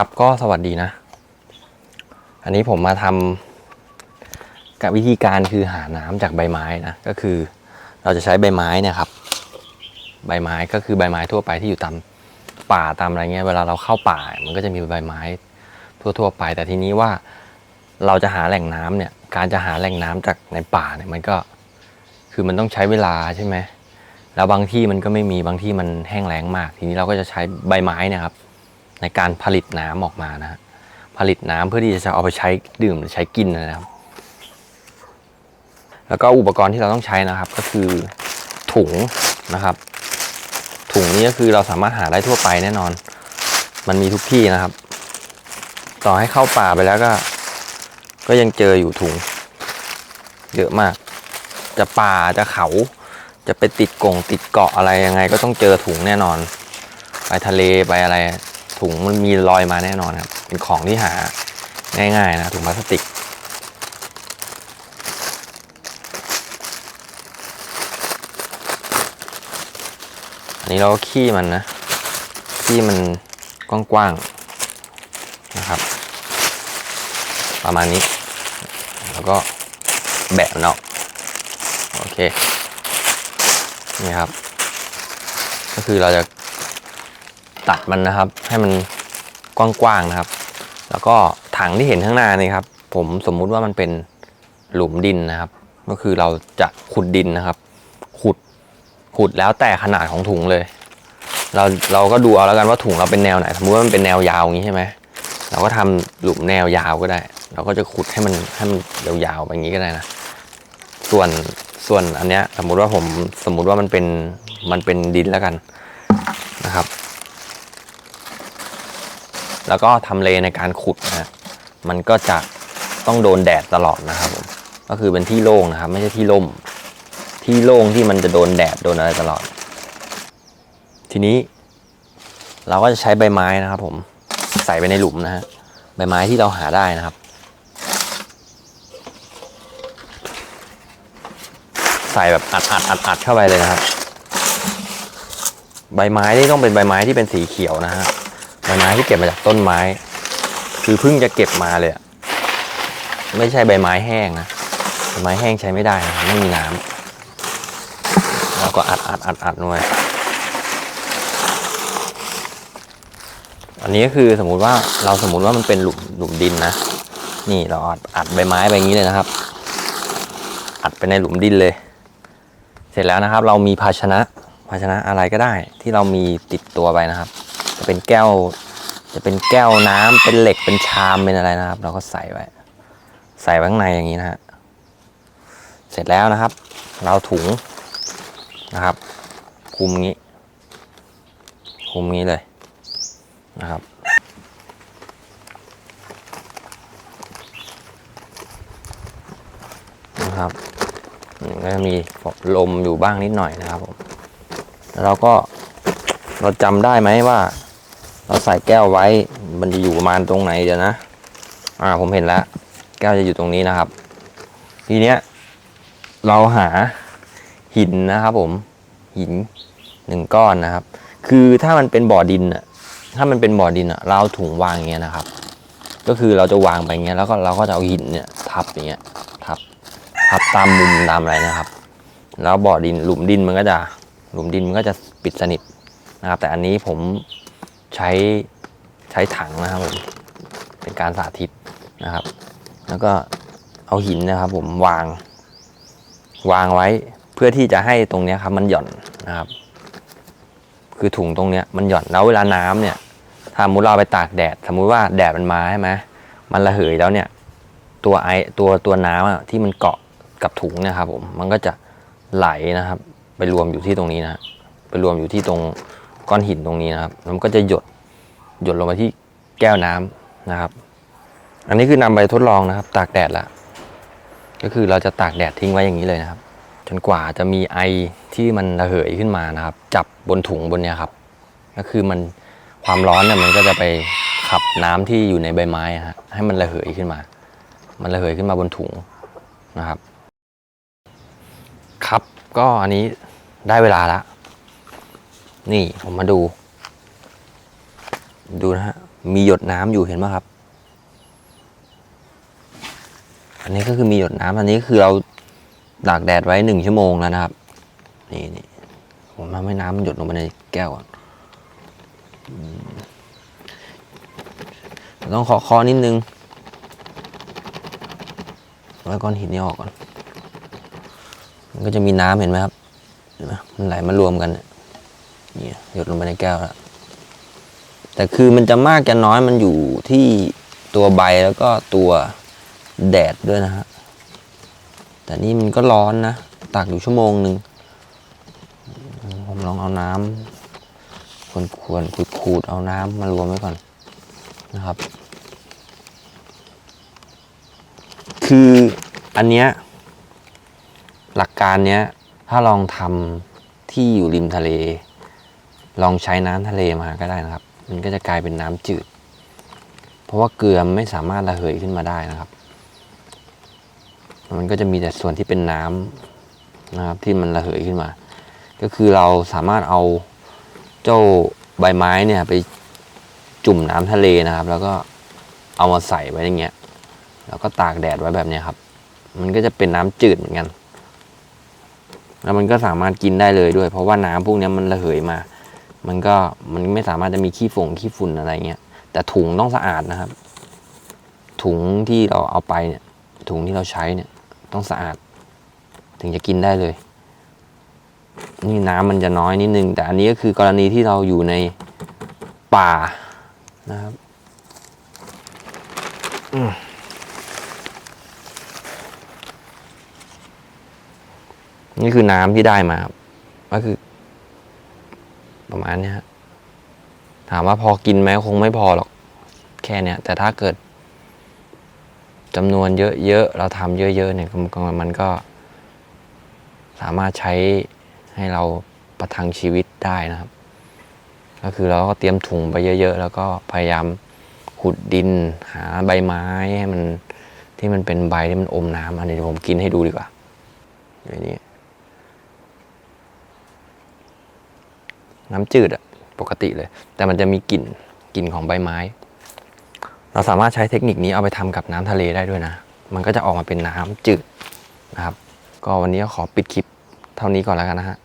ครับก็สวัสดีนะ อันนี้ผมมาทำกับวิธีการคือหาน้ำจากใบไม้นะ ก็คือเราจะใช้ใบไม้เนี่ยครับ ใบไม้ก็คือใบไม้ทั่วไปที่อยู่ตามป่าตามอะไรเงี้ยเวลาเราเข้าป่า มันก็จะมีใบไม้ทั่วๆไป แต่ทีนี้ว่าเราจะหาแหล่งน้ำเนี่ย การจะหาแหล่งน้ำจากในป่าเนี่ยมันก็คือมันต้องใช้เวลาใช่ไหมแล้วบางที่มันก็ไม่มีบางที่มันแห้งแล้งมาก ทีนี้เราก็จะใช้ใบไม้นะครับ ในการผลิตน้ำออกมานะฮะผลิตน้ำเพื่อที่จะเอาไปใช้ดื่มหรือใช้กินนะครับ แล้วก็อุปกรณ์ที่เราต้องใช้นะครับ ก็คือถุงนะครับ ถุงนี้ก็คือเราสามารถหาได้ทั่วไปแน่นอน มันมีทุกที่นะครับ ต่อให้เข้าป่าไปแล้วก็ ก็ยังเจออยู่ถุง เยอะมาก จะป่าจะเขาจะไปติดกงติดเกาะอะไรยังไง ก็ต้องเจอถุงแน่นอน ไปทะเลไปอะไร ถุงมันมีรอยมาแน่นอนครับ เป็นของที่หาง่ายๆนะถุงพลาสติก อันนี้เราก็ขี้มันนะ ขี้มันกว้างๆนะครับ ประมาณนี้ แล้วก็แบะมันออกโอเค นี่ครับ ก็คือเราจะ ตัดมันนะครับ ให้มันกว้างๆนะครับ แล้วก็ถังที่เห็นข้างหน้านี่ครับ ผมสมมุติว่ามันเป็นหลุมดินนะครับ ก็คือเราจะขุดดินนะครับ ขุดขุดแล้วแต่ขนาดของถุงเลย เราเราก็ดูเอาแล้วกันว่าถุงเราเป็นแนวไหนสมมติว่ามันเป็นแนวยาวอย่างนี้ใช่ไหมเราก็ทำหลุมแนวยาวก็ได้ เราก็จะขุดให้มันให้มันยาวๆแบบนี้ก็ได้นะ ส่วนส่วนอันเนี้ยสมมุติว่าผมสมมุติว่ามันเป็นมันเป็นดินแล้วกันนะครับ แล้วก็ทำเลในการขุดนะฮะมันก็จะต้องโดนแดดตลอดนะครับผมก็คือเป็นที่โล่งนะครับ ไม่ใช่ที่ร่ม ที่โล่งที่มันจะโดนแดดโดนอะไรตลอด ทีนี้ เราก็จะใช้ใบไม้นะครับ ผมใส่ไปในหลุมนะฮะใบไม้ที่เราหาได้นะครับ ใส่แบบอัดอัดอัดอัดเข้าไปเลยนะครับ ใบไม้นี่ต้องเป็นใบไม้ที่เป็นสีเขียวนะฮะ ใบไม้ที่เก็บมาจากต้นไม้ คือเพิ่งจะเก็บมาเลยอะไม่ใช่ใบไม้แห้งนะใบไม้แห้งใช้ไม่ได้นะไม่มีน้ำแล้วก็อัดอัดอัดอัดหน่อยอันนี้ก็คือสมมุติว่าเราสมมุติว่ามันเป็นหลุมหลุมดินนะ นี่เราอัดอัดใบไม้ไปอย่างนี้เลยนะครับ อัดไปในหลุมดินเลย เสร็จแล้วนะครับ เรามีภาชนะภาชนะอะไรก็ได้ที่เรามีติดตัวไปนะครับ จะเป็นแก้ว จะเป็นแก้วน้ำเป็นเหล็กเป็นชามเป็นอะไรนะครับ เราก็ใส่ไว้ ใส่ไว้ข้างในอย่างนี้นะฮะเสร็จแล้วนะครับ เราถุงนะครับคลุมงี้คลุมงี้เลยนะครับนะครับอืมก็จะมีลมอยู่บ้างนิดหน่อยนะครับผมแล้วเราก็เราจำได้ไหมว่า เราใส่แก้วไว้ มันจะอยู่ประมาณตรงไหนเดี๋ยวนะ อ่าผมเห็นแล้ว แก้วจะอยู่ตรงนี้นะครับ ทีเนี้ย เราหาหินนะครับ ผม หินหนึ่งก้อนนะครับ คือถ้ามันเป็นบ่อดินอะถ้ามันเป็นบ่อดินอะเราถุงวางอย่างเงี้ยนะครับ ก็คือเราจะวางไปเงี้ยแล้วก็เราก็จะเอาหินเนี่ย ทับอย่างเงี้ยทับทับตามมุมตามอะไรนะครับ แล้วบ่อดินหลุมดินมันก็จะหลุมดินมันก็จะปิดสนิทนะครับ แต่อันนี้ผม ใช้ใช้ถังนะครับผมเป็นการสาธิตนะครับ แล้วก็เอาหินนะครับ ผมวาง วางไว้เพื่อที่จะให้ตรงนี้ครับ มันหย่อนนะครับ คือถุงตรงนี้มันหย่อนแล้วเวลาน้ำเนี่ยถ้าสมมติเราไปตากแดด สมมุติว่าแดดมันมาใช่ไหมมันระเหยแล้วเนี่ย ตัวไอตัวตัวน้ำอะที่มันเกาะกับถุงเนะครับ ผมมันก็จะไหลนะครับ ไปรวมอยู่ที่ตรงนี้นะไปรวมอยู่ที่ตรง ก้อนหินตรงนี้นะครับมันก็จะหยดหยดลงไปที่แก้วน้ำนะครับ อันนี้คือนำไปทดลองนะครับ ตากแดดละก็คือเราจะตากแดดทิ้งไว้อย่างนี้เลยนะครับ จนกว่าจะมีไอที่มันระเหยขึ้นมานะครับ จับบนถุงบนเนี้ยครับ ก็คือมันความร้อนเนี่ยมันก็จะไปขับน้ำที่อยู่ในใบไม้ฮะให้มันระเหยขึ้นมา มันระเหยขึ้นมาบนถุงนะครับ ครับก็อันนี้ได้เวลาแล้ว นี่ผมมาดู ดูนะฮะ มีหยดน้ำอยู่เห็นไหมครับ อันนี้ก็คือมีหยดน้ำอันนี้คือเราตากแดดไว้หนึ่งชั่วโมงแล้วนะครับ นี่นี่ผมทำให้น้ำหยดลงไปในแก้วก่อนต้องขอคอนิดนึงแล้วก้อนหินนี่ออกก่อน มันก็จะมีน้ำเห็นไหมครับ เห็นไหมมันไหลมารวมกันเนี่ย เนี่ยหยดลงไปในแก้วแล้วแต่คือมันจะมากจะน้อยมันอยู่ที่ตัวใบแล้วก็ตัวแดดด้วยนะฮะแต่นี่มันก็ร้อนนะตากอยู่ชั่วโมงหนึ่งผมลองเอาน้ำควรควรขูดขูดเอาน้ำมารวมไว้ก่อนนะครับ คืออันเนี้ยหลักการเนี้ยถ้าลองทำที่อยู่ริมทะเล ลองใช้น้ำทะเลมาก็ได้นะครับ มันก็จะกลายเป็นน้ำจืด เพราะว่าเกลือไม่สามารถระเหยขึ้นมาได้นะครับ มันก็จะมีแต่ส่วนที่เป็นน้ำนะครับที่มันระเหยขึ้นมา ก็คือเราสามารถเอาเจ้าใบไม้เนี่ยไปจุ่มน้ำทะเลนะครับ แล้วก็เอามาใส่ไว้อย่างเงี้ย แล้วก็ตากแดดไว้แบบเนี้ยครับ มันก็จะเป็นน้ำจืดเหมือนกัน แล้วมันก็สามารถกินได้เลยด้วย เพราะว่าน้ำพวกนี้มันระเหยมา มันก็มันไม่สามารถจะมีขี้ฝงขี้ฝุ่นอะไรเงี้ย แต่ถุงต้องสะอาดนะครับ ถุงที่เราเอาไปเนี่ย ถุงที่เราใช้เนี่ยต้องสะอาด ถึงจะกินได้เลย นี่น้ำมันจะน้อยนิดนึง แต่อันนี้ก็คือกรณีที่เราอยู่ในป่านะครับอืมนี่คือน้ำที่ได้มาครับก็คือ ประมาณนี้ฮะถามว่าพอกินไหมคงไม่พอหรอกแค่เนี้ยแต่ถ้าเกิดจำนวนเยอะๆเราทำเยอะๆเนี่ยมันมันก็ สามารถใช้ให้เราประทังชีวิตได้นะครับ ก็คือเราก็เตรียมถุงไปเยอะ ๆ แล้วก็พยายามขุดดินหาใบไม้ให้มันที่มันเป็นใบที่มันอมน้ำอันนี้ผมกินให้ดูดีกว่าอย่างนี้ น้ำจืดอะปกติเลย แต่มันจะมีกลิ่นกลิ่นของใบไม้ เราสามารถใช้เทคนิคนี้เอาไปทำกับน้ำทะเลได้ด้วยนะ มันก็จะออกมาเป็นน้ำจืดนะครับ ก็วันนี้ขอปิดคลิปเท่านี้ก่อนแล้วกันนะฮะ